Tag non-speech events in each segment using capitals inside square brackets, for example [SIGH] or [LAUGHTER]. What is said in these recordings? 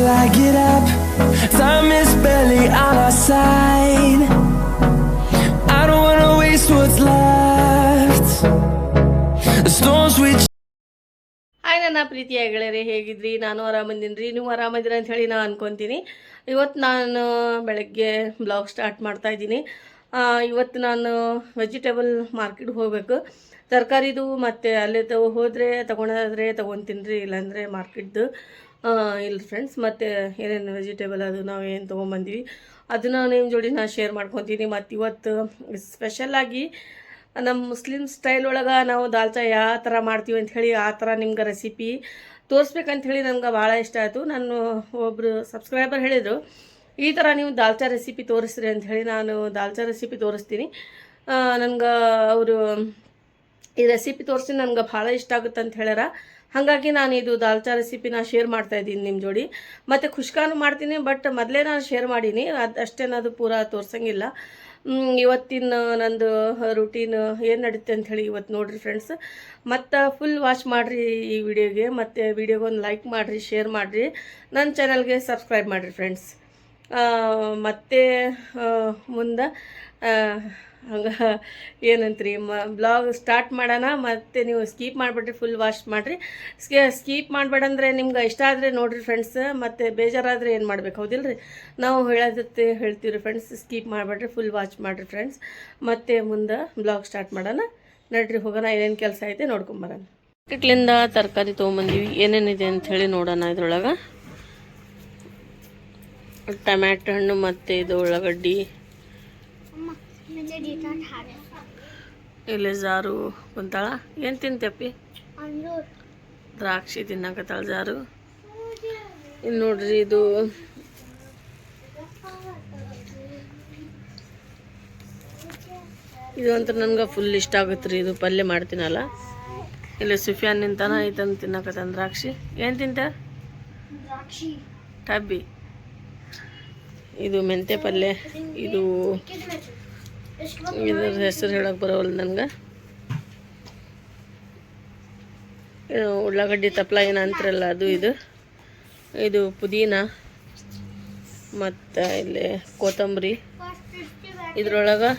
till I get up. Time is barely on our side. I don't wanna waste what's left. The storms we hi ನನ್ನ ಪ್ರೀತಿಯ ಗೆಳೆಯರೆ ಹೇಗಿದ್ರಿ? ನಾನು ಆರಾಮಂದಿನಿ ರೀ ನೀವು ಆರಾಮದಿರ ಅಂತ ಹೇಳಿ ನಾನು ಅನ್ಕೊತೀನಿ. ಇವತ್ತು ನಾನು ಬೆಳಗ್ಗೆ ಬ್ಲಾಗ್ ಸ್ಟಾರ್ಟ್ ಮಾಡ್ತಾ ಇದ್ದೀನಿ. ಇವತ್ತು ನಾನು ವೆಜಿಟೇಬಲ್ ಮಾರ್ಕೆಟ್ಗೆ ಹೋಗಬೇಕು. ತರಕಾರಿದು ಮತ್ತು ಅಲ್ಲೇ ತಗೋ ಹೋದರೆ, ತೊಗೊಳೋದಾದ್ರೆ ತೊಗೊಂತೀನಿ ರೀ ಇಲ್ಲಾಂದರೆ ಮಾರ್ಕೆಟ್ದು ಇಲ್ಲ ಫ್ರೆಂಡ್ಸ್ ಮತ್ತು ಏನೇನು ವೆಜಿಟೇಬಲ್ ಅದು ನಾವು ಏನು ತೊಗೊಂಬಂದಿವಿ, ಅದನ್ನು ನಿಮ್ಮ ಜೋಡಿ ನಾನು ಶೇರ್ ಮಾಡ್ಕೊತೀನಿ. ಮತ್ತು ಇವತ್ತು ಸ್ಪೆಷಲಾಗಿ ನಮ್ಮ ಮುಸ್ಲಿಮ್ ಸ್ಟೈಲ್ ಒಳಗೆ ನಾವು ದಾಲ್ಚಾ ಯಾವ ಥರ ಮಾಡ್ತೀವಿ ಅಂತ ಹೇಳಿ ಆ ಥರ ನಿಮ್ಗೆ ರೆಸಿಪಿ ತೋರಿಸ್ಬೇಕಂತ ಹೇಳಿ ನನಗೆ ಭಾಳ ಇಷ್ಟ ಆಯಿತು. ನಾನು ಒಬ್ಬರು ಸಬ್ಸ್ಕ್ರೈಬರ್ ಹೇಳಿದರು, ಈ ಥರ ನೀವು ದಾಲ್ಚಾ ರೆಸಿಪಿ ತೋರಿಸ್ರಿ ಅಂತ ಹೇಳಿ ನಾನು ದಾಲ್ಚಾ ರೆಸಿಪಿ ತೋರಿಸ್ತೀನಿ. ನನಗೆ ಅವರು ಈ ರೆಸಿಪಿ ತೋರಿಸಿ ನನಗೆ ಭಾಳ ಇಷ್ಟ ಆಗುತ್ತೆ ಅಂತ ಹೇಳ್ಯಾರ. ಹಾಗಾಗಿ ನಾನು ಇದು ದಾಲ್ಚಾ ರೆಸಿಪಿನ ಶೇರ್ ಮಾಡ್ತಾ ಇದ್ದೀನಿ ನಿಮ್ಮ ಜೋಡಿ. ಮತ್ತು ಖುಷ್ಕಾನು ಮಾಡ್ತೀನಿ ಬಟ್ ಮೊದಲೇ ನಾನು ಶೇರ್ ಮಾಡೀನಿ. ಅದು ಅಷ್ಟೇನದು ಪೂರ ತೋರ್ಸಂಗಿಲ್ಲ. ಇವತ್ತಿನ ನಂದು ರುಟೀನ್ ಏನು ನಡೀತೆ ಅಂತ ಹೇಳಿ ಇವತ್ತು ನೋಡಿರಿ ಫ್ರೆಂಡ್ಸ್ ಮತ್ತು ಫುಲ್ ವಾಚ್ ಮಾಡಿರಿ ಈ ವಿಡಿಯೋಗೆ ಮತ್ತು ವಿಡಿಯೋಗೆ ಒಂದು ಲೈಕ್ ಮಾಡಿರಿ ಶೇರ್ ಮಾಡಿರಿ. ನನ್ನ ಚಾನಲ್ಗೆ ಸಬ್ಸ್ಕ್ರೈಬ್ ಮಾಡಿರಿ ಫ್ರೆಂಡ್ಸ್ ಮತ್ತು ಮುಂದೆ ಹಂಗೆ ಏನಂತ್ರಿ, ಮ ಬ್ಲಾಗ್ ಸ್ಟಾರ್ಟ್ ಮಾಡೋಣ, ಮತ್ತು ನೀವು ಸ್ಕೀಪ್ ಮಾಡಿಬಿಟ್ರಿ ಫುಲ್ ವಾಶ್ ಮಾಡಿರಿ. ಸ್ಕೇ ಸ್ಕೀಪ್ ಮಾಡಬೇಡ ಅಂದರೆ ನಿಮ್ಗೆ ಇಷ್ಟ ಆದರೆ ನೋಡಿರಿ ಫ್ರೆಂಡ್ಸ್ ಮತ್ತು ಬೇಜಾರಾದರೆ ಏನು ಮಾಡ್ಬೇಕು ಹೌದಿಲ್ಲ ರೀ ನಾವು ಹೇಳೋದತ್ತೆ ಹೇಳ್ತೀವಿ ರೀ ಫ್ರೆಂಡ್ಸ್ ಸ್ಕೀಪ್ ಮಾಡಿಬಿಟ್ರಿ ಫುಲ್ ವಾಚ್ ಮಾಡಿರಿ ಫ್ರೆಂಡ್ಸ್ ಮತ್ತು ಮುಂದೆ ಬ್ಲಾಗ್ ಸ್ಟಾರ್ಟ್ ಮಾಡೋಣ. ನಡ್ರಿ, ಹೋಗೋಣ, ಏನೇನು ಕೆಲಸ ಐತೆ ನೋಡ್ಕೊಂಬರೋಣ ಮಾರ್ಕೆಟ್ಲಿಂದ ತರಕಾರಿ ತೊಗೊಂಬಂದೀವಿ. ಏನೇನಿದೆ ಅಂತ ಹೇಳಿ ನೋಡೋಣ ಇದ್ರೊಳಗೆ. ಟೊಮ್ಯಾಟೊ ಹಣ್ಣು ಮತ್ತು ಇದು ಉಳ್ಳಾಗಡ್ಡಿ. ಇಲ್ಲಿ ಜಾರು ಕುಂತಾಳ ಏನು ತಿಂತಪ್ಪಿ ದ್ರಾಕ್ಷಿ ತಿನ್ನಕತ್ತಾಳ ಜಾರು. ಇನ್ನು ನೋಡ್ರಿ ಇದು ಇದು ಅಂತ ನನ್ಗೆ ಫುಲ್ ಇಷ್ಟ ಆಗುತ್ತೆ ರೀ ಇದು ಪಲ್ಯ ಮಾಡ್ತೀನಲ್ಲ. ಇಲ್ಲಿ ಸುಫಿಯಾನ್ ನಿಂತಾನ ಐತಂದು ತಿನ್ನಕತ್ತಾನ ದ್ರಾಕ್ಷಿ. ಏನು ತಿಂತ? ಟಬ್ಬಿ. ಇದು ಮೆಂತೆ ಪಲ್ಯ ಇದು ಇದ್ರ ಹೆಸರು ಹೇಳಕ್ಕೆ ಬರೋಲ್ಲ ನನಗೆ. ಉಳ್ಳಾಗಡ್ಡಿ ತಪ್ಪಲ ಏನು ಅಂತಾರಲ್ಲ ಅದು ಇದು. ಇದು ಪುದೀನ ಮತ್ತು ಇಲ್ಲಿ ಕೊತ್ತಂಬರಿ. ಇದ್ರೊಳಗೆ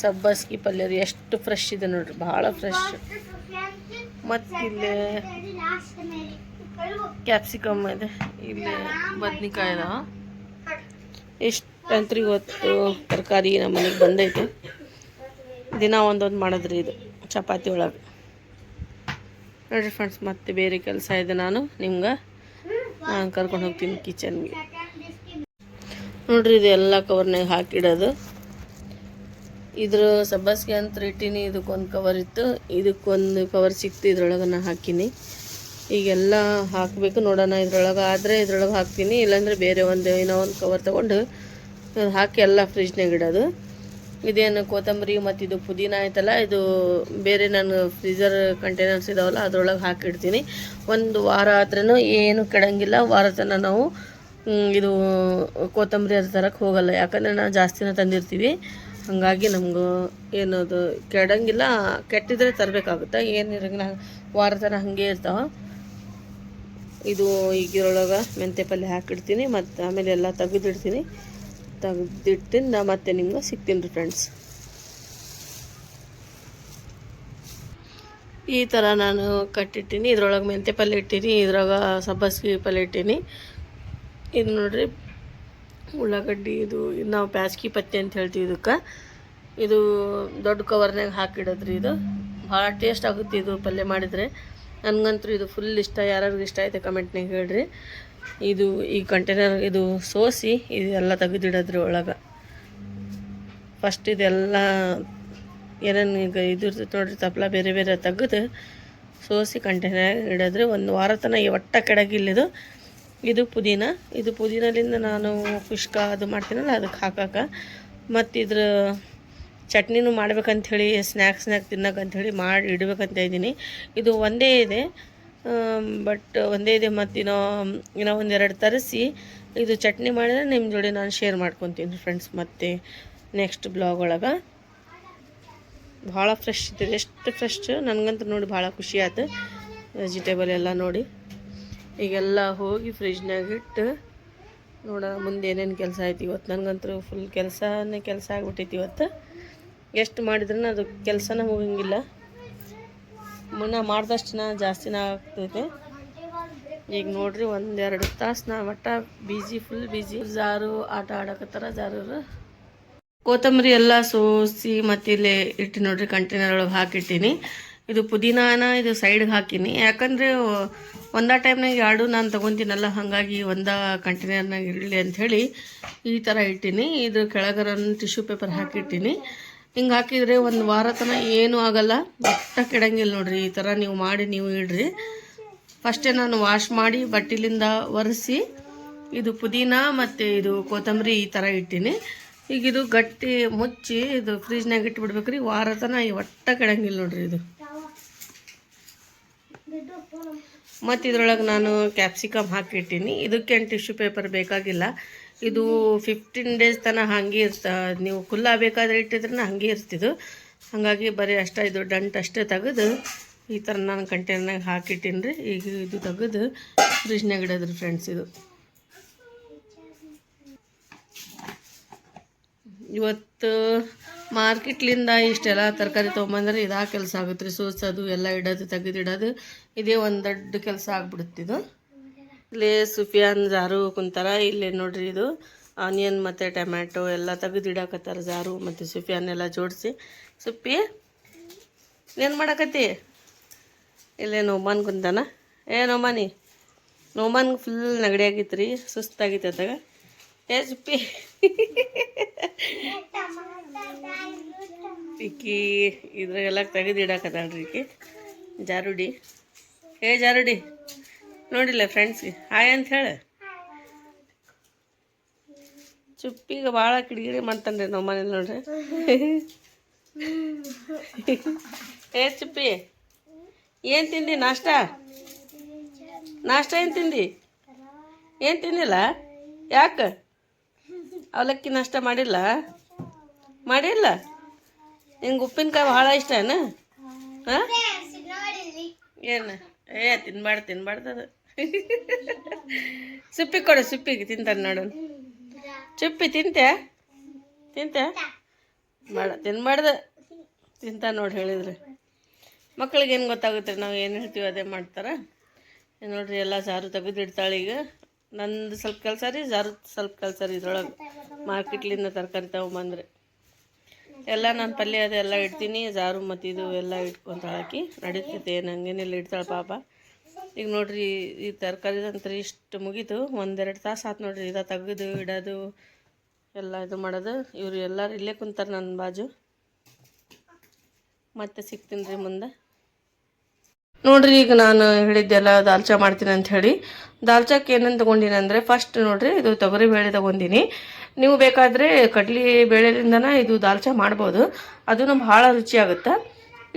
ಸಬ್ಬಸ್ಗಿ ಪಲ್ಯ ಎಷ್ಟು ಫ್ರೆಶ್ ಇದೆ ನೋಡ್ರಿ, ಭಾಳ ಫ್ರೆಶ್ ಮತ್ತು ಇಲ್ಲಿ ಕ್ಯಾಪ್ಸಿಕಮ್ ಇದೆ. ಇಲ್ಲಿ ಬದ್ನಿಕಾಯಿ ಅದಾವ ಇಷ್ಟಂತ್ರು ಇವತ್ತು ತರಕಾರಿ ನಮ್ಮ ಮನೆಗೆ ಬಂದೈತೆ. ದಿನ ಒಂದೊಂದು ಮಾಡಿದ್ರಿ ಇದು, ಚಪಾತಿ ಒಳಗೆ. ನೋಡಿರಿ ಫ್ರೆಂಡ್ಸ್ ಮತ್ತೆ ಬೇರೆ ಕೆಲಸ ಇದೆ ನಾನು ನಿಮ್ಗೆ. ನಾನು ಕರ್ಕೊಂಡು ಹೋಗ್ತೀನಿ ಕಿಚನ್ಗೆ ನೋಡ್ರಿ ಇದು ಎಲ್ಲ ಕವರ್ನಾಗ ಹಾಕಿಡೋದು. ಇದ್ರ ಸಬ್ಬಸ್ಗೆ ಅಂತ ಇಟ್ಟೀನಿ, ಇದಕ್ಕೊಂದು ಕವರ್ ಇತ್ತು. ಇದಕ್ಕೊಂದು ಕವರ್ ಸಿಕ್ತು, ಇದ್ರೊಳಗೆ ನಾನು ಹಾಕೀನಿ. ಈಗೆಲ್ಲ ಹಾಕಬೇಕು ನೋಡೋಣ ಇದ್ರೊಳಗೆ. ಆದರೆ ಇದ್ರೊಳಗೆ ಹಾಕ್ತೀನಿ, ಇಲ್ಲಾಂದರೆ ಬೇರೆ ಒಂದು ಏನೋ ಒಂದು ಕವರ್ ತೊಗೊಂಡು ಅದ್ ಹಾಕಿ ಎಲ್ಲ ಫ್ರಿಜ್ನಾಗ ಇಡೋದು. ಇದೇನು ಕೊತ್ತಂಬರಿ ಮತ್ತು ಇದು ಪುದೀನ ಆಯ್ತಲ್ಲ ಇದು ಬೇರೆ ನಾನು ಫ್ರೀಜರ್ ಕಂಟೈನರ್ಸ್ ಇದಾವಲ್ಲ, ಅದ್ರೊಳಗೆ ಹಾಕಿಡ್ತೀನಿ ಒಂದು ವಾರ ಆದ್ರೂ ಏನು ಕೆಡಂಗಿಲ್ಲ. ವಾರ ತನಕ ನಾವು ಇದು ಕೊತ್ತಂಬರಿ ಅದು ತರಕ್ಕೆ ಹೋಗಲ್ಲ. ಯಾಕಂದರೆ ನಾವು ಜಾಸ್ತಿನ ತಂದಿರ್ತೀವಿ. ಹಾಗಾಗಿ ನಮಗೂ ಏನದು ಕೆಡಂಗಿಲ್ಲ. ಕೆಟ್ಟಿದ್ರೆ ತರಬೇಕಾಗುತ್ತೆ? ಏನು ಇರಂಗಿಲ್ಲ. ವಾರ ಥರ ಹಾಗೆ ಇರ್ತಾವೆ. ಇದು ಈಗಿರೊಳಗೆ ಮೆಂತ್ಯ ಪಲ್ಯ ಹಾಕಿಡ್ತೀನಿ ಮತ್ತು ಆಮೇಲೆ ಎಲ್ಲ ತೆಗೆದಿಡ್ತೀನಿ. ನಾ ಮತ್ತೆ ನಿಮ್ಗೆ ಸಿಗ್ತೀನಿ ರೀ ಫ್ರೆಂಡ್ಸ್ ಈ ಥರ ನಾನು ಕಟ್ಟಿಟ್ಟೀನಿ, ಇದ್ರೊಳಗೆ ಮೆಂತೆ ಪಲ್ಯ ಇಟ್ಟೀನಿ, ಇದ್ರಾಗ ಸಬ್ಬಸ್ಗಿ ಪಲ್ಯ ಇಟ್ಟೀನಿ. ಇದು ನೋಡ್ರಿ, ಉಳ್ಳಾಗಡ್ಡಿ ಇದು ಇದು ನಾವು ಪ್ಯಾಸ್ಕಿ ಪತ್ತೆ ಅಂತ ಹೇಳ್ತೀವಿ ಇದಕ್ಕೆ. ಇದು ದೊಡ್ಡ ಕವರ್ನಾಗ ಹಾಕಿಡೋದ್ರಿ ಇದು. ಭಾಳ ಟೇಸ್ಟ್ ಆಗುತ್ತೆ ಇದು ಪಲ್ಯ ಮಾಡಿದರೆ. ನನಗಂತೂ ಇದು ಫುಲ್ ಇಷ್ಟ, ಯಾರ್ಯಾರಿಗೆ ಇಷ್ಟ ಆಯಿತು ಕಮೆಂಟ್ನಾಗ ಹೇಳ್ರಿ. ಇದು ಈ ಕಂಟೈನರ್ ಇದು ಸೋಸಿ ಇದೆಲ್ಲ ತೆಗೆದಿಡೋದ್ರ ಒಳಗೆ. ಫಸ್ಟ್ ಇದೆಲ್ಲ ಏನೇನು ಈಗ ಇದು ಇರ್ತೈತೆ ನೋಡ್ರಿ ತಪ್ಪಲ ಬೇರೆ ಬೇರೆ ತೆಗೆದು ಸೋಸಿ ಕಂಟೈನರ್ ಇಡೋದ್ರೆ ಒಂದು ವಾರ ತನಕ ಒಟ್ಟ ಕೆಡಗಿಲ್ಲದು ಇದು ಪುದೀನ. ಇದು ಪುದೀನದಿಂದ ನಾನು ಕುಷ್ಕ ಅದು ಮಾಡ್ತೀನಲ್ಲ ಅದಕ್ಕೆ ಹಾಕಕ್ಕೆ ಮತ್ತು ಇದ್ರ ಚಟ್ನಿನೂ ಮಾಡ್ಬೇಕಂಥೇಳಿ ಸ್ನ್ಯಾಕ್ಸ್ ಸ್ನ್ಯಾಕ್ ಮಾಡಿ ಇಡ್ಬೇಕಂತ ಇದ್ದೀನಿ. ಇದು ಒಂದೇ ಇದೆ. ಬಟ್ ಒಂದೇ ಇದೆ ಮತ್ತು ಇನ್ನೂ ಇನ್ನೂ ಒಂದೆರಡು ತರಿಸಿ. ಇದು ಚಟ್ನಿ ಮಾಡಿದ್ರೆ ನಿಮ್ಮ ಜೋಡಿ ನಾನು ಶೇರ್ ಮಾಡ್ಕೊತೀನಿ ಫ್ರೆಂಡ್ಸ್ ಮತ್ತೆ ನೆಕ್ಸ್ಟ್ ಬ್ಲಾಗ್ ಒಳಗೆ. ಭಾಳ ಫ್ರೆಶ್ ಇದೆ, ಎಷ್ಟು ಫ್ರೆಶ್ ನನಗಂತೂ ನೋಡಿ ಭಾಳ ಖುಷಿ ಆಯ್ತು. ವೆಜಿಟೇಬಲ್ ಎಲ್ಲ ನೋಡಿ. ಈಗೆಲ್ಲ ಹೋಗಿ ಫ್ರಿಜ್ನಾಗ ಇಟ್ಟು ನೋಡ ಮುಂದೆ ಏನೇನು ಕೆಲಸ ಆಯ್ತು ಇವತ್ತು. ನನಗಂತೂ ಫುಲ್ ಕೆಲಸನೇ ಕೆಲಸ ಆಗ್ಬಿಟ್ಟೈತಿ ಇವತ್ತು. ಎಷ್ಟು ಮಾಡಿದ್ರೂ ಅದು ಕೆಲಸನ ಹೋಗಂಗಿಲ್ಲ ಮುನ್ನ ಮಾಡಿದಷ್ಟು ಜಾಸ್ತಿನ ಆಗ್ತೈತೆ. ಈಗ ನೋಡ್ರಿ ಒಂದೆರಡು ತಾಸು ನಾ ಒಟ್ಟ ಬಿಜಿ ಫುಲ್ ಬಿಜಿ ಜಾರು ಆಟ ಆಡಕತ್ತಾರ ಜಾರು ಕೊತ್ತಂಬರಿ ಎಲ್ಲ ಸೋಸಿ ಮತ್ತೆ ಇಲ್ಲಿ ಇಟ್ಟು ನೋಡ್ರಿ ಕಂಟೈನರ್ ಒಳಗೆ ಹಾಕಿಟ್ಟಿನಿ. ಇದು ಪುದೀನಾನ ಇದು ಸೈಡ್ಗೆ ಹಾಕೀನಿ. ಯಾಕಂದರೆ ಒಂದೇ ಟೈಮ್ನಾಗ ಎರಡು ನಾನು ತೊಗೊತೀನಲ್ಲ, ಹಾಗಾಗಿ ಒಂದ ಕಂಟೈನರ್ನಾಗ ಇರಲಿ ಅಂಥೇಳಿ ಈ ಥರ ಇಟ್ಟೀನಿ. ಇದು ಕೆಳಗರನ್ನು ಟಿಶ್ಯೂ ಪೇಪರ್ ಹಾಕಿಟ್ಟಿನಿ. ಹಿಂಗೆ ಹಾಕಿದರೆ ಒಂದು ವಾರ ತನಕ ಏನೂ ಆಗೋಲ್ಲ. ಒಟ್ಟ ಕೆಡಂಗಿಲ್ಲ ನೋಡ್ರಿ, ಈ ಥರ ನೀವು ಮಾಡಿ ನೀವು ಇಡ್ರಿ. ಫಸ್ಟೇ ನಾನು ವಾಶ್ ಮಾಡಿ ಬಟ್ಟಿಲಿಂದ ಒರೆಸಿ, ಇದು ಪುದೀನ ಮತ್ತು ಇದು ಕೊತ್ತಂಬರಿ ಈ ಥರ ಇಟ್ಟೀನಿ. ಈಗ ಇದು ಗಟ್ಟಿ ಮುಚ್ಚಿ ಇದು ಫ್ರಿಜ್ನಾಗ ಇಟ್ಬಿಡ್ಬೇಕ್ರಿ, ವಾರ ತನಕ ಈ ಒಟ್ಟ ಕೆಡಂಗಿಲ್ಲ ನೋಡ್ರಿ ಇದು. ಮತ್ತು ಇದ್ರೊಳಗೆ ನಾನು ಕ್ಯಾಪ್ಸಿಕಮ್ ಹಾಕಿಟ್ಟೀನಿ. ಇದಕ್ಕೇನು ಟಿಶ್ಯೂ ಪೇಪರ್ ಬೇಕಾಗಿಲ್ಲ. ಇದು ಫಿಫ್ಟೀನ್ ಡೇಸ್ ತನಕ ಹಾಗೆ ಇರ್ತ ನೀವು ಖುಲ್ಲ ಬೇಕಾದ್ರೆ ಇಟ್ಟಿದ್ರೆ ಹಾಗೆ ಇರ್ತಿದ್ದು ಹಾಗಾಗಿ ಬರೀ ಅಷ್ಟೇ, ಇದು ಡಂಟ್ ಅಷ್ಟೇ ತೆಗೆದು ಈ ಥರ ನಾನು ಕಂಟೈನರ್ನಾಗ ಹಾಕಿಟ್ಟೀನಿ ರೀ ಈಗ ಇದು ತೆಗೆದು ಫ್ರಿಜ್ನಾಗ ಇಡೋದ್ರಿ ಫ್ರೆಂಡ್ಸ್ ಇದು. ಇವತ್ತು ಮಾರ್ಕೆಟ್ಲಿಂದ ಇಷ್ಟೆಲ್ಲ ತರಕಾರಿ ತೊಗೊಂಬಂದ್ರೆ ಇದಾ ಕೆಲಸ ಆಗುತ್ತೆ ರೀ ಸೋಸೋದು, ಎಲ್ಲ ಇಡೋದು, ತೆಗೆದಿಡೋದು, ಇದೇ ಒಂದು ದೊಡ್ಡ ಕೆಲಸ ಆಗ್ಬಿಡುತ್ತಿದು ಇಲ್ಲಿ ಸುಫಿಯಾನ್ ಜಾರು ಕುಂತಾರ. ಇಲ್ಲಿ ನೋಡ್ರಿ ಇದು ಆನಿಯನ್ ಮತ್ತು ಟೊಮ್ಯಾಟೊ ಎಲ್ಲ ತೆಗೆದಿಡಕತ್ತಾರ ಜಾರು ಮತ್ತು ಸುಫಿಯಾನ್ ಎಲ್ಲ ಜೋಡಿಸಿ. ಸುಪ್ಪಿ ಏನು ಮಾಡಕತ್ತಿ? ಇಲ್ಲೇ ನೋಮಾನ್ ಕುಂತಾನ. ಏ ನೋಮಾನಿ, ನೋಮಾನ್ ಫುಲ್ ನೆಗಡಿ ಆಗಿತ್ತು ರೀ ಸುಸ್ತಾಗಿತ್ತು ಅದಾಗ ಏ ಸುಪ್ಪಿ ಇಕ್ಕಿ ಇದ್ರಾಗೆಲ್ಲ ತೆಗೆದಿಡಕತ್ತಾಳ್ರಿ ಇಕ್ಕಿ ಜಾರುಡಿ, ಏ ಜಾರುಡಿ. ನೋಡಿಲ್ಲ ಫ್ರೆಂಡ್ಸ್ಗೆ ಹಾಯ್ ಅಂತ ಹೇಳ. ಚುಪ್ಪಿಗೆ ಭಾಳ ಕಿಡಿಗಿಡಿ ಮಾಡ್ತಾನೆ ರೀ ನಮ್ಮ ಮನೇಲಿ ನೋಡ್ರಿ. ಏ ಚುಪ್ಪಿ, ಏನು ತಿಂದಿ ನಾಷ್ಟ? ನಾಷ್ಟ ಏನು ತಿಂದಿ? ಏನು ತಿಂದಿಲ್ಲ? ಯಾಕೆ? ಅವಲಕ್ಕಿ ನಾಷ್ಟ ಮಾಡಿಲ್ಲ? ಮಾಡಿಲ್ಲ? ನಿಂಗೆ ಉಪ್ಪಿನಕಾಯಿ ಭಾಳ ಇಷ್ಟ ಏನು? ಹಾಂ? ಏನು? ಏ, ತಿನ್ಬಾರ್ದು ತಿನ್ಬಾರ್ದು ಅದು. [LAUGHS] ಸುಪ್ಪಿ ಕೊಡು, ಸುಪ್ಪಿಗೆ ತಿಂತಾನೆ ನೋಡು. ಚುಪ್ಪಿ ತಿಂತೆ ತಿಂತೆ ಮಾಡ, ತಿನ್ಬಾರ್ದು. ತಿಂತ ನೋಡಿ ಹೇಳಿದ್ರೆ. ಮಕ್ಳಿಗೆ ಏನು ಗೊತ್ತಾಗುತ್ತೆ, ನಾವು ಏನು ಹೇಳ್ತೀವಿ ಅದೇ ಮಾಡ್ತಾರೆ. ನೋಡಿರಿ, ಎಲ್ಲ ಸಾರು ತೆಗೆದಿಡ್ತಾಳೆ ಈಗ. ನಂದು ಸ್ವಲ್ಪ ಕೆಲಸ ರೀ ಜಾರು ಸ್ವಲ್ಪ ಕೆಲಸ ರೀ ಇದ್ರೊಳಗೆ. ಮಾರ್ಕೆಟ್ಲಿಂದ ತರಕಾರಿ ತಗೊಂಬಂದ್ರೆ. ಎಲ್ಲ ನಾನು ಪಲ್ಯ ಅದೆಲ್ಲ ಇಡ್ತೀನಿ ಜಾರು ಮತ್ತು ಇದು ಎಲ್ಲ ಇಟ್ಕೊಂತ ಹಾಕಿ. ನಡೀತೈತೆ ಏನು ಹಂಗೇನಿಲ್ಲ ಇಡ್ತಾಳೆ ಪಾಪ. ಈಗ ನೋಡ್ರಿ ಈ ತರಕಾರಿದಂತ್ರಿ ಇಷ್ಟು ಮುಗೀತು. ಒಂದೆರಡು ತಾಸು ಆತು ನೋಡ್ರಿ ಇದ ತೆಗೆದು, ಇಡೋದು, ಎಲ್ಲ ಇದು ಮಾಡೋದು. ಇವರು ಎಲ್ಲರೂ ಇಲ್ಲೇ ಕುಂತಾರೆ ನನ್ನ ಬಾಜು. ಮತ್ತೆ ಸಿಗ್ತೀನಿ ರೀ ಮುಂದೆ. ನೋಡ್ರಿ ಈಗ ನಾನು ಹೇಳಿದ್ದೆಲ್ಲ ದಾಲ್ಚಾ ಮಾಡ್ತೀನಿ ಅಂತ ಹೇಳಿ. ದಾಲ್ಚಾಕ್ಕೆ ಏನೇನು ತೊಗೊಂಡಿನಿ ಅಂದರೆ ಫಸ್ಟ್ ನೋಡ್ರಿ ಇದು ತೊಗರಿ ಬೇಳೆ ತೊಗೊಂಡಿನಿ. ನೀವು ಬೇಕಾದರೆ ಕಡ್ಲಿ ಬೇಳೆಯಿಂದನ ಇದು ದಾಲ್ಚಾ ಮಾಡ್ಬೋದು. ಅದೂ ಭಾಳ ರುಚಿಯಾಗುತ್ತೆ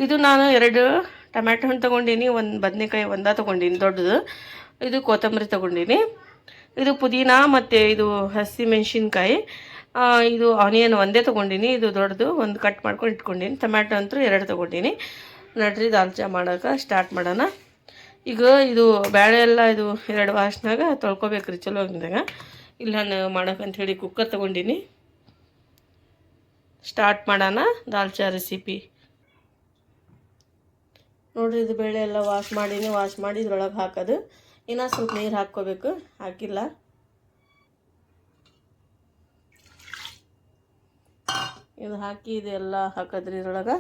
ಇದು ನಾನು ಎರಡು ಟೊಮ್ಯಾಟೊ ಹಣ್ಣು ತೊಗೊಂಡೀನಿ, ಒಂದು ಬದನೆಕಾಯಿ ಒಂದ ತೊಗೊಂಡೀನಿ, ದೊಡ್ಡದು. ಇದು ಕೊತ್ತಂಬರಿ ತೊಗೊಂಡೀನಿ. ಇದು ಪುದೀನ ಮತ್ತು ಇದು ಹಸಿ ಮೆಣಸಿನ್ಕಾಯಿ. ಇದು ಆನಿಯನ್ ಒಂದೇ ತೊಗೊಂಡೀನಿ, ಇದು ದೊಡ್ಡದು. ಒಂದು ಕಟ್ ಮಾಡ್ಕೊಂಡು ಇಟ್ಕೊಂಡೀನಿ. ಟೊಮ್ಯಾಟೊ ಅಂತೂ ಎರಡು ತೊಗೊಂಡೀನಿ. ನಡ್ರಿ ದಾಲ್ಚಾ ಮಾಡೋಕೆ ಸ್ಟಾರ್ಟ್ ಮಾಡೋಣ. ಈಗ ಇದು ಬೇಳೆ ಎಲ್ಲ ಇದು ಎರಡು ವಾಶ್ನಾಗ ತೊಳ್ಕೊಬೇಕ್ರಿ, ಚಲೋ ಆಗಿದಾಗ ಇಲ್ಲ ನಾನು ಮಾಡೋಕಂತ ಹೇಳಿ ಕುಕ್ಕರ್ ತೊಗೊಂಡೀನಿ. ಸ್ಟಾರ್ಟ್ ಮಾಡೋಣ ದಾಲ್ಚಾ ರೆಸಿಪಿ. ನೋಡ್ರಿ, ಇದು ಬೇಳೆ ಎಲ್ಲ ವಾಶ್ ಮಾಡೀನಿ ವಾಶ್ ಮಾಡಿ ಇದ್ರೊಳಗೆ ಹಾಕೋದು. ಇನ್ನೂ ಸ್ವಲ್ಪ ನೀರು ಹಾಕ್ಕೋಬೇಕು. ಹಾಕಿಲ್ಲ. ಇದು ಹಾಕಿ ಇದೆಲ್ಲ ಹಾಕೋದ್ರಿ ಇದ್ರೊಳಗೆ.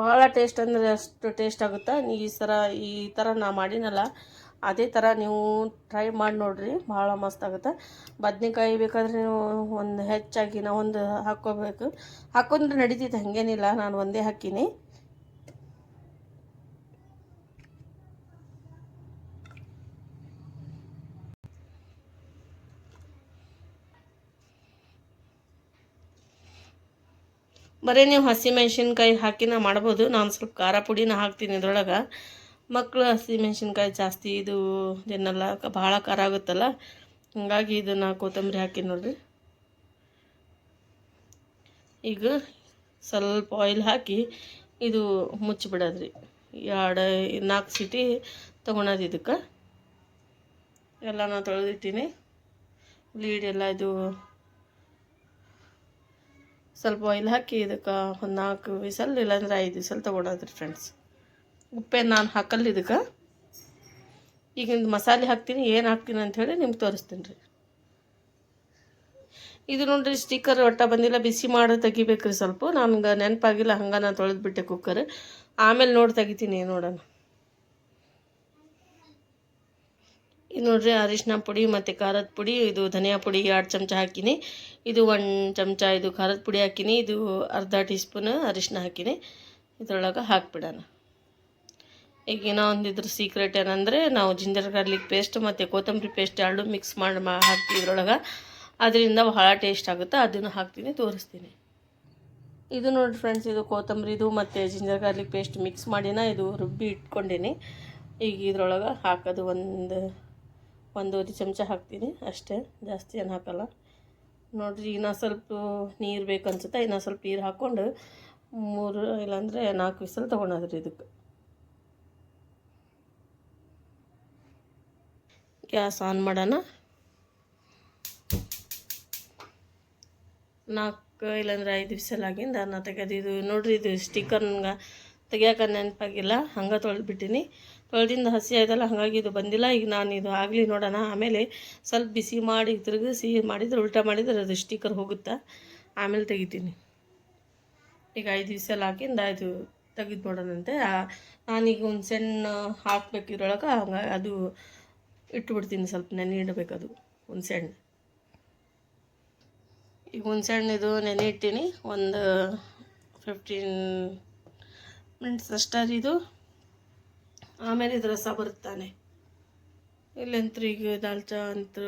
ಭಾಳ ಟೇಸ್ಟ್ ಅಂದರೆ ಅಷ್ಟು ಟೇಸ್ಟ್ ಆಗುತ್ತೆ? ಈ ಸರ, ಈ ಥರ ನಾ ಮಾಡಿನಲ್ಲ. ಅದೇ ಥರ ನೀವು ಟ್ರೈ ಮಾಡಿ ನೋಡಿರಿ, ಭಾಳ ಮಸ್ತ್ ಆಗುತ್ತೆ. ಬದ್ನೆಕಾಯಿ ಬೇಕಾದ್ರೆ ನೀವು ಒಂದು ಹೆಚ್ಚಾಗಿ ನಾವು ಒಂದು ಹಾಕ್ಕೋಬೇಕು. ಹಾಕೊಂಡ್ರೆ ನಡೀತೈತೆ ಹಾಗೇನಿಲ್ಲ, ನಾನು ಒಂದೇ ಹಾಕೀನಿ. ಬರೀ ನೀವು ಹಸಿಮೆಣ್ಸಿನ್ಕಾಯಿ ಹಾಕಿನ ಮಾಡ್ಬೋದು. ನಾನು ಸ್ವಲ್ಪ ಖಾರ ಪುಡಿನ ಹಾಕ್ತೀನಿ ಇದ್ರೊಳಗೆ. ಮಕ್ಕಳು ಹಸಿಮೆಣ್ಸಿನ್ಕಾಯಿ ಜಾಸ್ತಿ ಇದು ತಿನ್ನಲ್ಲ ಭಾಳ ಖಾರ ಆಗುತ್ತಲ್ಲ? ಹಂಗಾಗಿ ಇದನ್ನು ಕೊತ್ತಂಬರಿ ಹಾಕಿ ನೋಡಿರಿ. ಈಗ ಸ್ವಲ್ಪ ಆಯಿಲ್ ಹಾಕಿ ಇದು ಮುಚ್ಚಿಬಿಡೋದ್ರಿ. ಎರಡು, ನಾಲ್ಕು ಸಿಟಿ ತೊಗೊಳೋದು ಇದಕ್ಕೆ. ಎಲ್ಲ ನಾನು ತೊಳೆದಿಟ್ಟಿನಿ ಎಲ್ಲ ಇದು ಸ್ವಲ್ಪ ಆಯಿಲ್ ಹಾಕಿ ಇದಕ್ಕೆ ಒಂದು ನಾಲ್ಕು ವಿಸಲ್ ಇಲ್ಲಾಂದ್ರೆ ಐದು ವಿಸಲ್ ತೊಗೊಳೋದ್ರಿ ಫ್ರೆಂಡ್ಸ್ ಉಪ್ಪೇನು ನಾನು ಹಾಕಲ್ಲ ಇದಕ್ಕೆ. ಈಗ ಮಸಾಲೆ ಹಾಕ್ತೀನಿ, ಏನು ಹಾಕ್ತೀನಿ ಅಂಥೇಳಿ ನಿಮ್ಗೆ ತೋರಿಸ್ತೀನಿ ರೀ. ಇದು ನೋಡ್ರಿ ಸ್ಟಿಕ್ಕರ್ ಒಟ್ಟ ಬಂದಿಲ್ಲ, ಬಿಸಿ ಮಾಡಿ ತೆಗಿಬೇಕ್ರಿ ಸ್ವಲ್ಪ. ನಮ್ಗೆ ನೆನಪಾಗಿಲ್ಲ, ಹಂಗೆ ನಾನು ತೊಳೆದ್ಬಿಟ್ಟೆ ಕುಕ್ಕರ್ ಆಮೇಲೆ ನೋಡಿ ತೆಗಿತೀನಿ ನೋಡೋಣ. ಇದು ನೋಡ್ರಿ ಅರಿಶಿನ ಪುಡಿ ಮತ್ತು ಖಾರದ ಪುಡಿ, ಇದು ಧನಿಯಾ ಪುಡಿ ಎರಡು ಚಮಚ ಹಾಕಿನಿ. ಇದು ಒಂದು ಚಮಚ, ಇದು ಖಾರದ ಪುಡಿ ಹಾಕಿನಿ. ಇದು ಅರ್ಧ ಟೀ ಸ್ಪೂನ್ ಅರಿಶಿನ ಹಾಕಿನಿ. ಇದ್ರೊಳಗೆ ಹಾಕ್ಬಿಡೋಣ. ಈಗ ಏನೋ ಇದ್ರ ಸೀಕ್ರೆಟ್ ಏನಂದರೆ ನಾವು ಜಿಂಜರ್ ಗಾರ್ಲಿಕ್ ಪೇಸ್ಟ್ ಮತ್ತು ಕೊತ್ತಂಬರಿ ಪೇಸ್ಟ್ ಎರಡು ಮಿಕ್ಸ್ ಮಾಡಿ, ಮಾ, ಹಾಕ್ತೀವಿ ಇದ್ರೊಳಗೆ. ಅದರಿಂದ ಬಹಳ ಟೇಸ್ಟ್ ಆಗುತ್ತೆ. ಅದನ್ನು ಹಾಕ್ತೀನಿ, ತೋರಿಸ್ತೀನಿ. ಇದು ನೋಡಿ ಫ್ರೆಂಡ್ಸ್ ಇದು ಕೊತ್ತಂಬರಿದು ಮತ್ತು ಜಿಂಜರ್ ಗಾರ್ಲಿಕ್ ಪೇಸ್ಟ್ ಮಿಕ್ಸ್ ಮಾಡಿನ ಇದು ರುಬ್ಬಿ ಇಟ್ಕೊಂಡೀನಿ. ಈಗ ಇದ್ರೊಳಗೆ ಹಾಕೋದು ಒಂದು, ಒಂದೂವರೆ ಚಮಚ ಹಾಕ್ತೀನಿ. ಅಷ್ಟೇ, ಜಾಸ್ತಿ ಏನು ಹಾಕಲ್ಲ. ನೋಡಿರಿ, ಇನ್ನೂ ಸ್ವಲ್ಪ ನೀರು ಬೇಕು ಅನ್ಸುತ್ತೆ ಇನ್ನೂ ಸ್ವಲ್ಪ ನೀರು ಹಾಕ್ಕೊಂಡು ಮೂರು ಇಲ್ಲಾಂದರೆ ನಾಲ್ಕು ವಿಸಲ್ ತೊಗೊಳೋದ್ರಿ ಇದಕ್ಕೆ ಗ್ಯಾಸ್ ಆನ್ ಮಾಡೋಣ. ನಾಲ್ಕು ಇಲ್ಲಾಂದ್ರೆ ಐದು ದಿವಸಲಾಗಿಂದ ಆಗಿಂದ ನಾ ತೆಗೆದು ಇದು ನೋಡ್ರಿ, ಇದು ಸ್ಟಿಕ್ಕರ್ ನಂಗೆ ತೆಗಿಯೋಕೆ ನೆನಪಾಗಿಲ್ಲ, ಹಂಗೆ ತೊಳೆದ್ಬಿಟ್ಟಿನಿ. ತೊಳೆದಿಂದ ಹಸಿ ಆಯ್ತಲ್ಲ, ಹಾಗಾಗಿ ಇದು ಬಂದಿಲ್ಲ. ಈಗ ನಾನು ಇದು ಆಗಲಿ ನೋಡೋಣ. ಆಮೇಲೆ ಸ್ವಲ್ಪ ಬಿಸಿ ಮಾಡಿ ತಿರುಗಿಸಿ ಮಾಡಿದರೆ, ಉಲ್ಟಾ ಮಾಡಿದರೆ ಅದು ಸ್ಟಿಕ್ಕರ್ ಹೋಗುತ್ತಾ? ಆಮೇಲೆ ತೆಗಿತೀನಿ. ಈಗ ಐದು ವಿಸಲ್ ಹಾಕಿಂದ ಇದು ತೆಗೆದು ನೋಡೋಣಂತೆ. ನಾನೀಗ ಒಂದು ಹಾಕ್ಬೇಕು ಇದ್ರೊಳಗೆ ಹಂಗೆ ಅದು ಇಟ್ಬಿಡ್ತೀನಿ ಸ್ವಲ್ಪ ನೆನೆ ಇಡಬೇಕು ಅದು ಹುಣ್ಸೆಹಣ್ಣು ಈಗ ಹುಣಸೆ ಹಣ್ಣಿದು ನೆನೆ ಇಟ್ಟೀನಿ. ಒಂದು ಫಿಫ್ಟೀನ್ ಮಿನಿಟ್ಸ್ ಅಷ್ಟೇ ಇದು. ಆಮೇಲೆ ಇದು ರಸ ಬರುತ್ತಾನೆ. ಇಲ್ಲಂತೂ ಈಗ ದಾಲ್ಚಾ ಅಂತೂ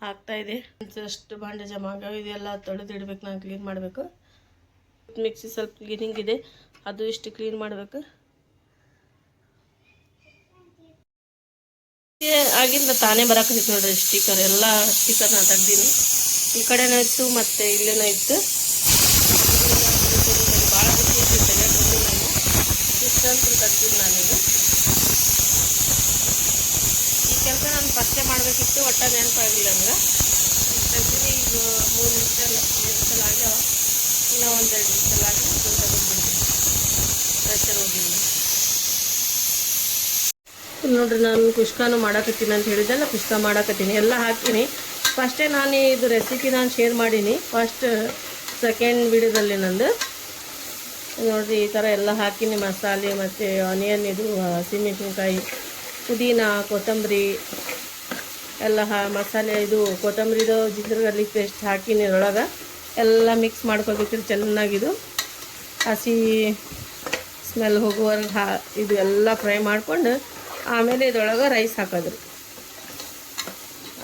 ಹಾಕ್ತಾಯಿದೆ ಅಷ್ಟು ಬಾಂಡೆ ಜಮಾ ಆಗ್ಯಾವ ಇದೆಲ್ಲ ತೊಳೆದಿಡ್ಬೇಕು ನಾನು ಕ್ಲೀನ್ ಮಾಡಬೇಕು. ಮಿಕ್ಸಿ ಸ್ವಲ್ಪ ಕ್ಲೀನಿಂಗ್ ಇದೆ ಅದು ಇಷ್ಟು ಕ್ಲೀನ್ ಮಾಡಬೇಕು. ಆಗಿಂದ ತಾನೇ ಬರಾಕತ್ತೈತೆ ನೋಡ್ರಿ ಸ್ಟಿಕ್ಕರ್ ಎಲ್ಲ ಸ್ಟಿಕ್ಕರ್ ನಾ ತೆಗ್ದೀನಿ ಈ ಕಡೆನೂ ಇತ್ತು, ಮತ್ತು ಇಲ್ಲೇನೋ ಇತ್ತು. ಭಾಳ ಖುಷಿ ಬಂದಿಲ್ಲ ನಾನು ಇಷ್ಟಂತೂ ತೆಗ್ದೀನಿ ನಾನೀಗ ಈ ಕೆಲಸ ನಾನು ಪರಿಚಯ ಮಾಡಬೇಕಿತ್ತು ಒಟ್ಟ ನೆನಪಾಗಿಲ್ಲ ನಂಗೆ ತೆಗ್ದೀನಿ ಈಗ ಮೂರು ನಿಮಿಷ ನಿಮಿಷ ಆಗ್ಯಾವ ಇನ್ನೂ ಒಂದೆರಡು ನಿಮಿಷ ಆಗಿ ತೆಗೆದ್ಬಿಡ್ತೀನಿ ಪ್ರೆಷರ್ ಹೋಗಿಲ್ಲ. ನೋಡ್ರಿ ನಾನು ಕುಷ್ಕಾನು ಮಾಡಾಕತ್ತೀನಿ ಅಂತ ಹೇಳಿದ್ದೆಲ್ಲ, ಕುಷ್ಕ ಮಾಡಾಕತ್ತೀನಿ. ಎಲ್ಲ ಹಾಕ್ತೀನಿ. ಫಸ್ಟೇ ನಾನು ಇದು ರೆಸಿಪಿ ನಾನು ಶೇರ್ ಮಾಡೀನಿ. ಫಸ್ಟ್ ಸೆಕೆಂಡ್ ವಿಡಿಯೋದಲ್ಲಿ ನಂದು. ನೋಡಿರಿ, ಈ ಥರ ಎಲ್ಲ ಹಾಕಿನಿ ಮಸಾಲೆ ಮತ್ತು ಆನಿಯನ್ ಇದು ಹಸಿಮೆಣಸಿನ್ಕಾಯಿ, ಪುದೀನ, ಕೊತ್ತಂಬರಿ, ಎಲ್ಲ ಹಾ, ಮಸಾಲೆ, ಇದು, ಕೊತ್ತಂಬರಿದು ಜಿಂಜರ್ ಗಾರ್ಲಿಕ್ ಪೇಸ್ಟ್ ಹಾಕಿನಿ ಅದ್ರೊಳಗೆ ಎಲ್ಲ ಮಿಕ್ಸ್ ಮಾಡ್ಕೊಬೇಕ್ರಿ, ಚೆನ್ನಾಗಿದು. ಹಸಿ ಸ್ಮೆಲ್ ಹೋಗುವ ಹಾ, ಇದು ಎಲ್ಲ ಫ್ರೈ ಮಾಡ್ಕೊಂಡು ಆಮೇಲೆ ಇದ್ರೊಳಗೆ ರೈಸ್ ಹಾಕೋದ್ರಿ.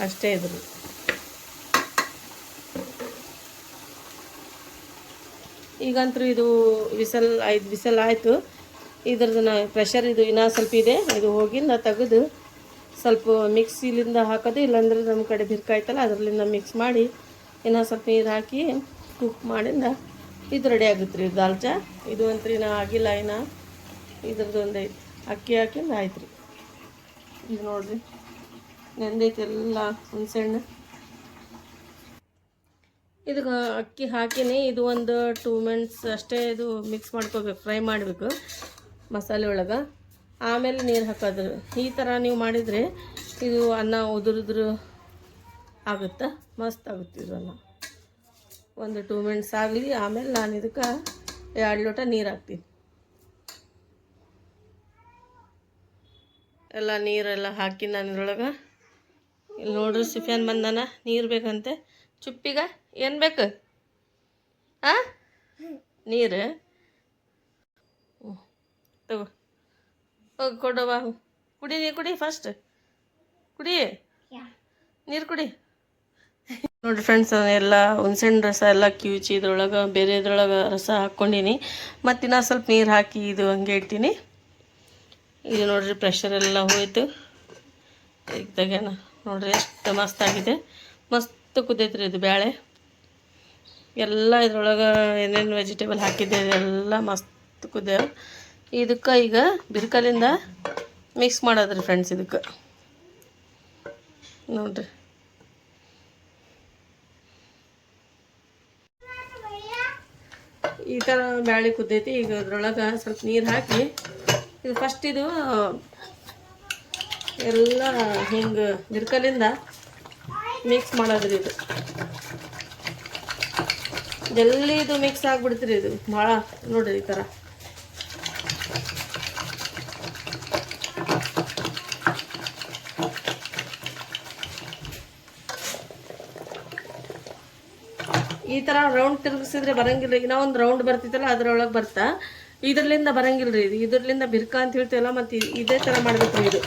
ಅಷ್ಟೇ ಇದ್ರಿ. ಈಗಂತೂ ಇದು ವಿಸಲ್ ಐದು ವಿಸಲ್ ಆಯಿತು. ಇದ್ರದ್ದು ನಾ ಪ್ರೆಷರ್ ಇದು ಇನ್ನೂ ಸ್ವಲ್ಪ ಇದೆ. ಇದು ಹೋಗಿಂದ ತೆಗೆದು ಸ್ವಲ್ಪ ಮಿಕ್ಸಿಲಿಂದ ಹಾಕೋದು, ಇಲ್ಲಾಂದ್ರೆ ನಮ್ಮ ಕಡೆ ಬಿರ್ಕಾಯ್ತಲ್ಲ, ಅದರಲ್ಲಿಂದ ಮಿಕ್ಸ್ ಮಾಡಿ ಇನ್ನೂ ಸ್ವಲ್ಪ ನೀರು ಹಾಕಿ ಕುಕ್ ಮಾಡಿಂದ ಇದು ರೆಡಿ ಆಗುತ್ತೆ ರೀ ದಾಲ್ಚಾ ಇದು ಅಂತ ರೀ ನಾ ಆಗಿಲ್ಲ ಇನ್ನೂ. ಇದ್ರದ್ದು ಒಂದು ಅಕ್ಕಿ ಹಾಕಿಂದ ಆಯ್ತು ರೀ ಇದು ನೋಡ್ರಿ. ನೆಂದೈತೆ ಎಲ್ಲ ಹುಣಸೆಹಣ್ಣು. ಇದಕ್ಕೆ ಅಕ್ಕಿ ಹಾಕಿನಿ. ಇದು ಒಂದು ಟೂ ಮಿನಿಟ್ಸ್ ಅಷ್ಟೇ ಇದು ಮಿಕ್ಸ್ ಮಾಡ್ಕೋಬೇಕು ಫ್ರೈ ಮಾಡಬೇಕು ಮಸಾಲೆ ಒಳಗೆ. ಆಮೇಲೆ ನೀರು ಹಾಕೋದು. ಈ ಥರ ನೀವು ಮಾಡಿದರೆ ಇದು ಅನ್ನ ಉದುರಿದ್ರು ಆಗುತ್ತೆ? ಮಸ್ತ್ ಆಗುತ್ತೆ ಇದು ಅನ್ನ. ಒಂದು ಟೂ ಮಿನಿಟ್ಸ್ ಆಗಲಿ. ಆಮೇಲೆ ನಾನು ಇದಕ್ಕೆ ಎರಡು ಲೋಟ ನೀರು ಹಾಕ್ತೀನಿ. ಎಲ್ಲ ನೀರೆಲ್ಲ ಹಾಕಿ ನಾನು ಇದ್ರೊಳಗೆ. ಇಲ್ಲಿ ನೋಡ್ರಿ ಸಿಫಿಯನ್ ಬಂದಾನ, ನೀರು ಬೇಕಂತೆ. ಚುಪ್ಪಿಗ, ಏನು ಬೇಕು? ಆ? ನೀರು? ತಗೋ. ಹೋಗಿ ಕೊಡವ ಕುಡಿ ನೀರು ಕುಡಿ ಫಸ್ಟ್ ಕುಡಿ. ನೀರು ಕುಡಿ. ನೋಡಿರಿ ಫ್ರೆಂಡ್ಸ್ ಎಲ್ಲ ಹುಣ್ಸೆಣ್ಣು ರಸ ಎಲ್ಲ ಕಿವುಚಿ ಇದ್ರೊಳಗೆ, ಬೇರೆ ಇದ್ರೊಳಗೆ ರಸ ಹಾಕ್ಕೊಂಡಿನಿ. ಮತ್ತು ಇನ್ನೂ ಸ್ವಲ್ಪ ನೀರು ಹಾಕಿ ಇದು ಹಂಗೆ ಇಟ್ಟೀನಿ ಇದು ನೋಡ್ರಿ ಪ್ರೆಷರ್ ಎಲ್ಲ ಹೋಯ್ತು. ಈಗ ನೋಡ್ರಿ ಎಷ್ಟು ಮಸ್ತಾಗಿದೆ ಮಸ್ತ್ ಕುದೈತ್ರಿ ಇದು ಬೇಳೆ ಎಲ್ಲ ಇದ್ರೊಳಗೆ ಏನೇನು ವೆಜಿಟೇಬಲ್ ಹಾಕಿದ್ದೆ ಎಲ್ಲ ಮಸ್ತ್ ಕುದ್ಯಾವ ಇದಕ್ಕೆ ಈಗ ಬಿರ್ಕಲಿಂದ ಮಿಕ್ಸ್ ಮಾಡೋದ್ರಿ ಫ್ರೆಂಡ್ಸ್ ಇದಕ್ಕೆ. ನೋಡ್ರಿ. ಈ ಥರ ಬ್ಯಾಳೆ ಕುದ್ದೈತಿ. ಈಗ ಅದ್ರೊಳಗೆ ಸ್ವಲ್ಪ ನೀರು ಹಾಕಿ ಇದು ಫಸ್ಟ್ ಇದು, ಎಲ್ಲ ಹಿಂಗೆ ಗಿರ್ಕಲಿಂದ ಮಿಕ್ಸ್ ಮಾಡೋದ್ರಿ ಇದು. ಜಲ್ದಿ ಇದು ಮಿಕ್ಸ್ ಆಗಿಬಿಡ್ತೀರಿ ಇದು. ಭಾಳ ನೋಡಿರಿ ಈ ಥರ ಈ ಥರ ರೌಂಡ್ ತಿರುಗಿಸಿದ್ರೆ ಬರಂಗಿಲ್ಲ. ನಾವು ಒಂದು ರೌಂಡ್ ಬರ್ತಿತ್ತಲ್ಲ, ಅದರೊಳಗೆ ಬರ್ತಾ. ಇದ್ರಲಿಂದ ಬರಂಗಿಲ್ಲ ರೀ ಇದು ಇದ್ರಲಿಂದ ಬಿರ್ಕ ಅಂತ ಹೇಳ್ತೀವಲ್ಲ, ಮತ್ತು ಇದೇ ಥರ ಮಾಡ್ಬೇಕು ರೀ ಇದು.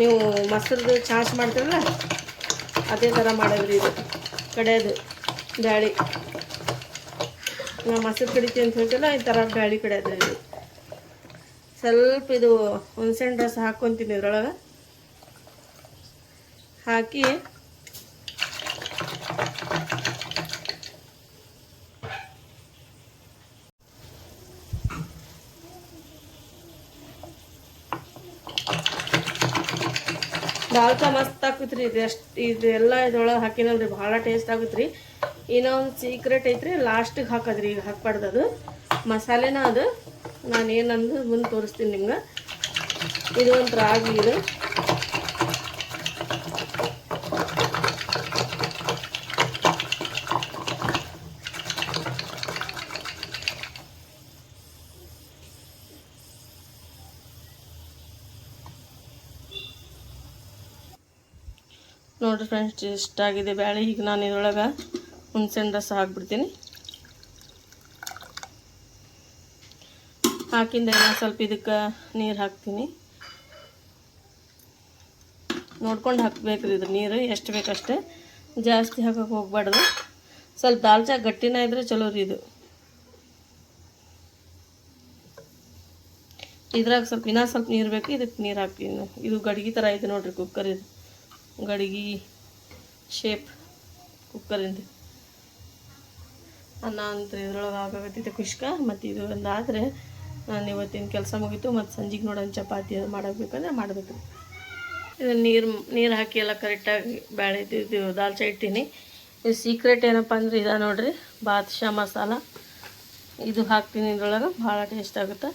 ನೀವು ಮೊಸರದು ಚಾಸ್ ಮಾಡ್ತೀರಲ್ಲ, ಅದೇ ಥರ ಮಾಡೋದ್ರಿ ಇದು. ಕಡೆಯೋದು ಬ್ಯಾಳಿ. ನಾವು ಮೊಸರು ಕಡಿತೀವಿ ಅಂತ ಹೇಳ್ತೀವಲ್ಲ, ಈ ಥರ ಬ್ಯಾಳಿ ಕಡೆಯೋದು ಇದು. ಸ್ವಲ್ಪ ಇದು ಹುಣಸೆಹಣ್ಣು ರಸ ಹಾಕ್ಕೊತೀನಿ ಇದ್ರೊಳಗೆ. ಹಾಕಿ ದಾಲ್ಚ ಮಸ್ತ್ ಆಕತ್ರಿ ಇದು ಎಷ್ಟು ಇದು ಎಲ್ಲ ಇದ್ರೊಳಗೆ ಹಾಕಿನಲ್ರಿ, ಭಾಳ ಟೇಸ್ಟ್ ಆಗುತ್ತೆ ಇನ್ನೊಂದು ಸೀಕ್ರೆಟ್ ಐತ್ರಿ ಲಾಸ್ಟಿಗೆ ಹಾಕೋದ್ರಿ, ಈಗ ಹಾಕ್ಬಾರ್ದು ಅದು ಮಸಾಲೆನ ಅದು, ನಾನು ಏನಂದು ಮುಂದೆ ತೋರಿಸ್ತೀನಿ ನಿಮ್ಗೆ. ಇದು ಒಂದು ರಾಗಿ ಇದು. ನೋಡಿರಿ ಫ್ರೆಂಡ್ಸ್ ಇಷ್ಟಾಗಿದೆ ಬ್ಯಾಳೆ, ಈಗ ನಾನು ಇದ್ರೊಳಗೆ ಹುಣ್ಸೆಹಣ್ಣು ರಸ ಹಾಕ್ಬಿಡ್ತೀನಿ. ಹಾಕಿಂದ ಸ್ವಲ್ಪ ಇದಕ್ಕೆ ನೀರು ಹಾಕ್ತೀನಿ. ನೋಡ್ಕೊಂಡು ಹಾಕ್ಬೇಕ್ರಿ ಇದು ನೀರು. ಎಷ್ಟು ಬೇಕಷ್ಟೇ. ಜಾಸ್ತಿ ಹಾಕಕ್ಕೆ ಹೋಗ್ಬಾರ್ದು. ಸ್ವಲ್ಪ ದಾಲ್ಚಾ ಗಟ್ಟಿನ ಇದ್ರೆ ಚಲೋ ರೀ ಇದು. ಇದ್ರಾಗ ಸ್ವಲ್ಪ ಇನ್ನೂ ಸ್ವಲ್ಪ ನೀರು ಬೇಕು. ಇದಕ್ಕೆ ನೀರು ಹಾಕ್ತೀನಿ. ಇದು ಗಡಿಗೆ ಥರ ಐತೆ ನೋಡ್ರಿ ಕುಕ್ಕರ್ ಇದು. ಗಡಿಗೆ. ಶೇಪ್ ಕುಕ್ಕರಿಂದ ಅನ್ನ ಅಂತ ಇದ್ರೊಳಗೆ ಆಗಾಕತ್ತೈತೆ ಕುಷ್ಕ, ಮತ್ತು ಇದು ಒಂದು ಆದರೆ ನಾನು ಇವತ್ತಿನ ಕೆಲಸ ಮುಗೀತು, ಮತ್ತು ಸಂಜೆಗೆ ನೋಡೋಣ ಚಪಾತಿ ಅದು ಮಾಡಬೇಕಂದ್ರೆ ಮಾಡಬೇಕು. ಇದು ನೀರು ನೀರು ಹಾಕಿ ಎಲ್ಲ ಕರೆಕ್ಟಾಗಿ ಬ್ಯಾಳೆ ಇದು ದಾಲ್ಚ ಇಟ್ಟಿನಿ. ಇದು ಸೀಕ್ರೆಟ್ ಏನಪ್ಪ ಅಂದ್ರೆ ಇದ ನೋಡ್ರಿ, ಬಾದ್ಶಾ ಮಸಾಲ. ಇದು ಹಾಕ್ತೀನಿ ಇದ್ರೊಳಗೆ, ಭಾಳ ಟೇಸ್ಟ್ ಆಗುತ್ತೆ.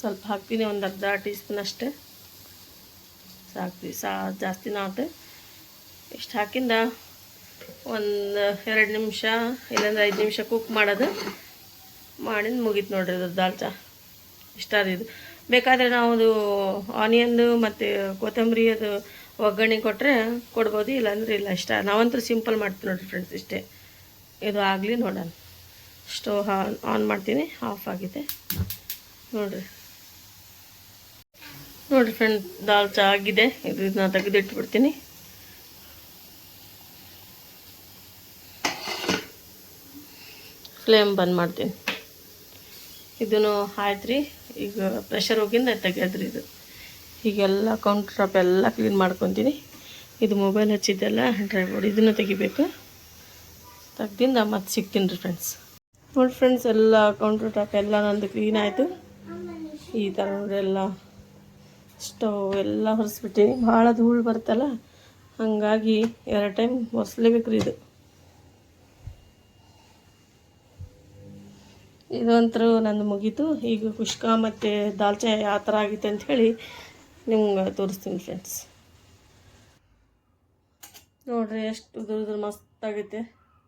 ಸ್ವಲ್ಪ ಹಾಕ್ತೀನಿ, ಒಂದು ಅರ್ಧ ಟೀ ಸ್ಪೂನ್ ಅಷ್ಟೇ. ಸಾಕ್ತೀವಿ ಸಾ, ಜಾಸ್ತಿನ ಆತು. ಇಷ್ಟು ಹಾಕಿಂದ ಒಂದು ಎರಡು ನಿಮಿಷ, ಇಲ್ಲಾಂದ್ರೆ ಐದು ನಿಮಿಷ ಕುಕ್ ಮಾಡೋದು. ಮಾಡಿದ್ ಮುಗೀತು ನೋಡ್ರಿ ಅದು ದಾಲ್ಚಾ ಇಷ್ಟ ಇದು. ಬೇಕಾದರೆ ನಾವು ಅದು ಆನಿಯನ್ದು ಮತ್ತು ಕೊತ್ತಂಬರಿ ಅದು ಒಗ್ಗರಣೆ ಕೊಟ್ಟರೆ ಕೊಡ್ಬೋದು, ಇಲ್ಲಾಂದ್ರೆ ಇಲ್ಲ, ಇಷ್ಟ. ನಾವಂತೂ ಸಿಂಪಲ್ ಮಾಡ್ತೀವಿ ನೋಡಿರಿ ಫ್ರೆಂಡ್ಸ್ ಇಷ್ಟೇ. ಇದು ಆಗಲಿ ನೋಡೋಣ. ಸ್ಟೋವ್ ಆನ್ ಮಾಡ್ತೀನಿ, ಆಫ್ ಆಗಿದೆ. ನೋಡಿರಿ. ನೋಡಿರಿ ಫ್ರೆಂಡ್ ದಾಲ್ ಚಾ ಆಗಿದೆ. ಇದು ಇದನ್ನ ತೆಗೆದಿಟ್ಬಿಡ್ತೀನಿ. ಫ್ಲೇಮ್ ಬಂದ್ ಮಾಡ್ತೀನಿ. ಇದನ್ನು ಆಯ್ತು ಈಗ ಪ್ರೆಷರ್ ಹೋಗಿಂದ ತೆಗೆದ್ರಿ ಇದು. ಈಗೆಲ್ಲ ಕೌಂಟರ್ ಟಾಪ್ ಎಲ್ಲ ಕ್ಲೀನ್ ಮಾಡ್ಕೊತೀನಿ. ಇದು ಮೊಬೈಲ್ ಹಚ್ಚಿದ್ದೆಲ್ಲ ಡ್ರೈ ಬೋರ್ಡ್ ಇದನ್ನು ತೆಗಿಬೇಕು. ತೆಗ್ದಿಂದ ಮತ್ತೆ ಸಿಗ್ತೀನಿ ರೀ ಫ್ರೆಂಡ್ಸ್ ನೋಡಿ ಫ್ರೆಂಡ್ಸ್ ಎಲ್ಲ ಕೌಂಟರ್ ಟಾಪ್ ಎಲ್ಲ ನಂದು ಕ್ಲೀನ್ ಆಯಿತು. ಈ ಥರ ಎಲ್ಲ ಸ್ಟವ್ ಎಲ್ಲ ಹೊರಿಸ್ಬಿಟ್ಟಿನಿ ಭಾಳ ಧೂಳು ಬರ್ತಲ್ಲ. ಹಾಗಾಗಿ ಎರಡು ಟೈಮ್ ಒರೆಸ್ಲೇಬೇಕು ರೀ ಇದು. ಇದಂತರೂ ನಂದು ಮುಗೀತು. ಈಗ ಕುಷ್ಕ ಮತ್ತು ದಾಲ್ಚಾ ಯಾವ ಥರ ಆಗಿತ್ತು ಅಂತ ಹೇಳಿ ನಿಮ್ಗೆ ತೋರಿಸ್ತೀನಿ ಫ್ರೆಂಡ್ಸ್ ನೋಡ್ರಿ ಎಷ್ಟು ಉದುರು ಉದುರು ಮಸ್ತಾಗೈತೆ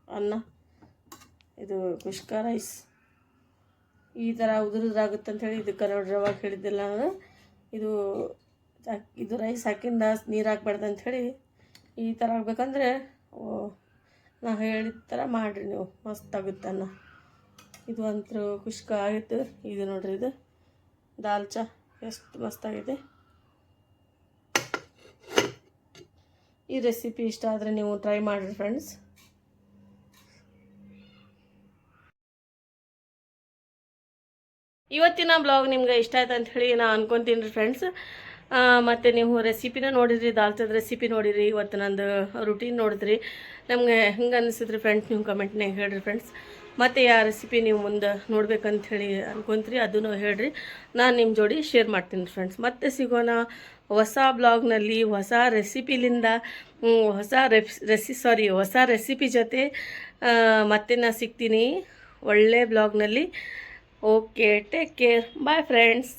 ಅನ್ನ, ಇದು ಕುಷ್ಕ ರೈಸ್ ಈ ಥರ ಉದುರಿದ್ರಾಗುತ್ತೆ ಅಂಥೇಳಿ ಇದಕ್ಕೆ ನೋಡ್ರಿ ಅವಾಗ ಹೇಳಿದ್ದಿಲ್ಲ ಅಂದ್ರೆ ಇದು ಇದು ರೈಸ್ ಹಾಕಿಂದ ನೀರು ಹಾಕ್ಬಾರ್ದು ಅಂಥೇಳಿ ಈ ಥರ ಆಗ್ಬೇಕಂದ್ರೆ ನಾ ಹೇಳಿದ ಥರ ಮಾಡಿರಿ ನೀವು. ಮಸ್ತಾಗುತ್ತೆ ಅನ್ನ. ಇದು ಅಂತೂ ಖುಷ್ಕ ಆಗಿತ್ತು. ಇದು ನೋಡ್ರಿ ಇದು. ದಾಲ್ಚಾ ಎಷ್ಟು ಮಸ್ತಾಗಿದೆ. ಈ ರೆಸಿಪಿ ಇಷ್ಟ ಆದರೆ ನೀವು ಟ್ರೈ ಮಾಡಿರಿ ಫ್ರೆಂಡ್ಸ್ ಇವತ್ತಿನ ಬ್ಲಾಗ್ ನಿಮ್ಗೆ ಇಷ್ಟ ಆಯ್ತು ಅಂತ ಹೇಳಿ ನಾನು ಅನ್ಕೊತೀನಿ ರೀ ಫ್ರೆಂಡ್ಸ್ ಮತ್ತು ನೀವು ರೆಸಿಪಿನ ನೋಡಿದ್ರಿ ದಾಲ್ಚದ ರೆಸಿಪಿ ನೋಡಿರಿ ಇವತ್ತು ನಂದು ರುಟೀನ್ ನೋಡಿದ್ರಿ. ನಮಗೆ ಹೆಂಗೆ ಅನಿಸಿದ್ರಿ ಫ್ರೆಂಡ್ಸ್ ನೀವು ಕಮೆಂಟ್ನಾಗ ಹೇಳಿರಿ ಫ್ರೆಂಡ್ಸ್ ಮತ್ತು ಯಾವ ರೆಸಿಪಿ ನೀವು ಮುಂದೆ ನೋಡ್ಬೇಕಂತ ಹೇಳಿ ಅನ್ಕೊಂತೀರಿ ಅದನ್ನು ಹೇಳ್ರಿ. ನಾನು ನಿಮ್ಮ ಜೋಡಿ ಶೇರ್ ಮಾಡ್ತೀನಿ ಫ್ರೆಂಡ್ಸ್ ಮತ್ತೆ ಸಿಗೋಣ ಹೊಸ ಬ್ಲಾಗ್ನಲ್ಲಿ ಹೊಸ ರೆಸಿಪಿಲಿಂದ ಹೊಸ ರೆಸ್ ರೆಸಿ ಸಾರಿ ಹೊಸ ರೆಸಿಪಿ ಜೊತೆ ಮತ್ತೆ ನಾನು ಸಿಗ್ತೀನಿ ಒಳ್ಳೆ ಬ್ಲಾಗ್ನಲ್ಲಿ okay take care bye friends